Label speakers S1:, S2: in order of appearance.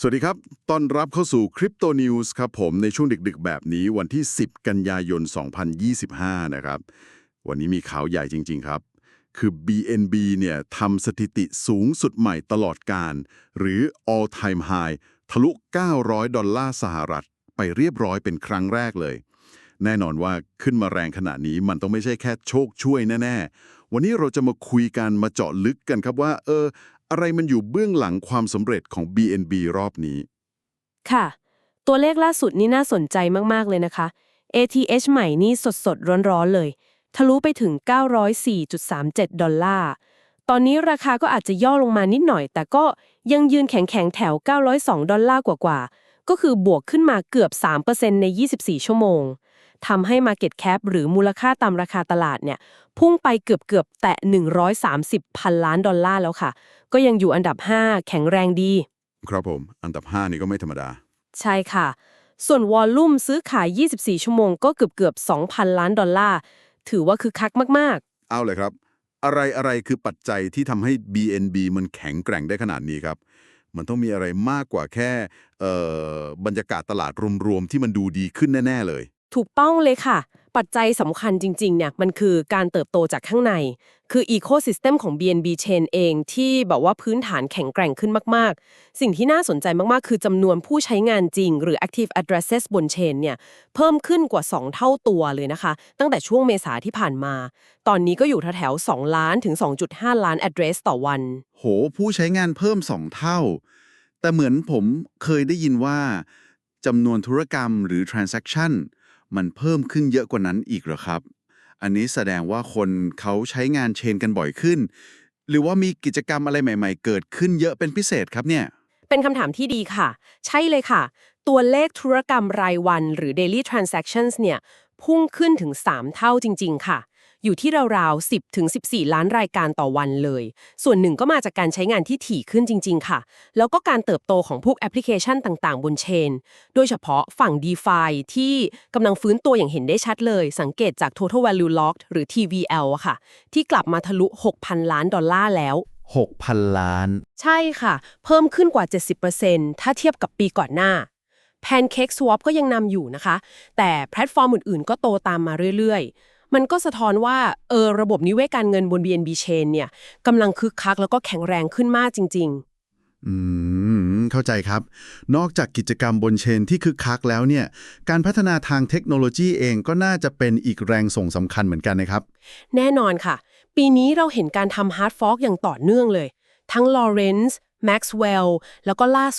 S1: สวัสดีครับ ต้อนรับเข้าสู่คริปโตนิวส์ครับผมในช่วงดึกๆ แบบนี้วันที่ 10 กันยายน 2025 นะครับ วันนี้มีข่าวใหญ่จริงๆครับ คือ BNB เนี่ยทำสถิติสูงสุดใหม่ตลอดการ หรือ all time high ทะลุ 900 ดอลลาร์สหรัฐ ไปเรียบร้อยเป็นครั้งแรกเลย แน่นอนว่าขึ้นมาแรงขนาดนี้มันต้องไม่ใช่แค่โชคช่วยแน่ ๆ วันนี้เราจะมาคุยกันมาเจาะลึกกันครับว่า เออ อะไรมันอยู่เบื้องหลังความสำเร็จของ BNB รอบนี้
S2: ค่ะ ตัวเลขล่าสุดนี่น่าสนใจมาก ๆ เลยนะคะ ATH ใหม่นี่สดๆ ร้อน ๆ เลย ทะลุไปถึง 904.37 ดอลลาร์ ตอนนี้ราคาก็อาจจะย่อลงมานิดหน่อย แต่ก็ยังยืนแข็ง ๆ แถว 902 ดอลลาร์กว่า ๆ ก็คือบวกขึ้นมาเกือบ 3%ใน 24 ชั่วโมง ทำให้ Market Cap หรือมูลค่าตามราคาตลาดเนี่ยพุ่งไปเกือบๆแตะ 130 พันล้านดอลลาร์แล้วค่ะ ก็ยังอยู่อันดับ 5 แข็งแรงดี
S1: ครับผม อันดับ 5 นี่ก็ไม่ธรรมดา
S2: ใช่ค่ะ ส่วนวอลลุ่มซื้อขาย 24 ชั่วโมงก็เกือบเกือบๆ2,000 ล้านดอลลาร์ ถือว่าคือคักมาก
S1: เอาเลยครับ อะไรอะไรคือปัจจัยที่ทำให้ BNB มันแข็งแกร่งได้ขนาดนี้ครับมันต้องมีอะไรมากกว่าแค่เอ่อบรรยากาศตลาดรวมๆที่มันดูดีขึ้นแน่ ๆ เลย
S2: ๆ ถูกต้องเลยค่ะ ปัจจัยสำคัญจริง ๆ เนี่ย มันคือการเติบโตจากข้างใน คือ Ecosystem ของ BNB Chain เองที่แบบว่าพื้นฐานแข็งแกร่งขึ้นมาก ๆ สิ่งที่น่าสนใจมาก ๆ คือจำนวนผู้ใช้งานจริง หรือ Active Addresses บน Chain เนี่ย เพิ่มขึ้นกว่า 2 เท่าตัวเลยนะคะ ตั้งแต่ช่วงเมษาที่ผ่านมา ตอนนี้ก็อยู่แถวๆ2ล้านถึง 2.5 ล้าน address ต่อวัน
S3: โห ผู้ใช้งานเพิ่ม 2 เท่า แต่เหมือนผมเคยได้ยินว่าจำนวนธุรกรรมหรือ transaction มันเพิ่มขึ้นเยอะกว่านั้นอีกหรอครับ อันนี้แสดงว่าคนเขาใช้งานเชนกันบ่อยขึ้น หรือว่ามีกิจกรรมอะไรใหม่ ๆ เกิดขึ้นเยอะเป็นพิเศษครับเนี่ย
S2: เป็นคำถามที่ดีค่ะ ใช่เลยค่ะ ตัวเลขธุรกรรมรายวัน หรือ daily transactions เนี่ย พุ่งขึ้นถึง 3 เท่าจริง ๆ ค่ะ อยู่ที่ราวๆ 10ถึง14 ล้านรายการต่อวันเลย ส่วนหนึ่งก็มาจากการใช้งานที่ถี่ขึ้นจริง ๆ ค่ะ แล้วก็การเติบโตของพวกแอปพลิเคชันต่างๆ บนเชน โดยเฉพาะฝั่ง DeFi ที่กำลังฟื้นตัวอย่างเห็นได้ชัดเลย สังเกตจาก total value locked หรือ TVL อะค่ะ ที่กลับมาทะลุ 6,000 ล้านดอลลาร์แล้ว
S3: 6,000 ล้าน
S2: ใช่ค่ะ เพิ่มขึ้นกว่า 70%ถ้าเทียบกับปีก่อนหน้า Pancake Swap ก็ยังนำอยู่นะคะ แต่แพลตฟอร์มอื่นๆ ก็โตตามมาเรื่อยๆ มันก็สะท้อนว่าเออระบบนิเวศการเงินบน BNB Chain เนี่ยกำลังคึกคักแล้วก็แข็งแรงขึ้นมากจริง
S3: อืม เข้าใจครับ นอกจากกิจกรรมบนเชนที่คึกคักแล้วเนี่ย การพัฒนาทางเทคโนโลยีเองก็น่าจะเป็นอีกแรงส่งสำคัญเหมือนกันนะครับ
S2: ๆแน่นอนค่ะ ปีนี้เราเห็นการทำ Hard Fork อย่างต่อเนื่องเลย ทั้ง Lawrence Maxwell แล้วก็ล่าสุด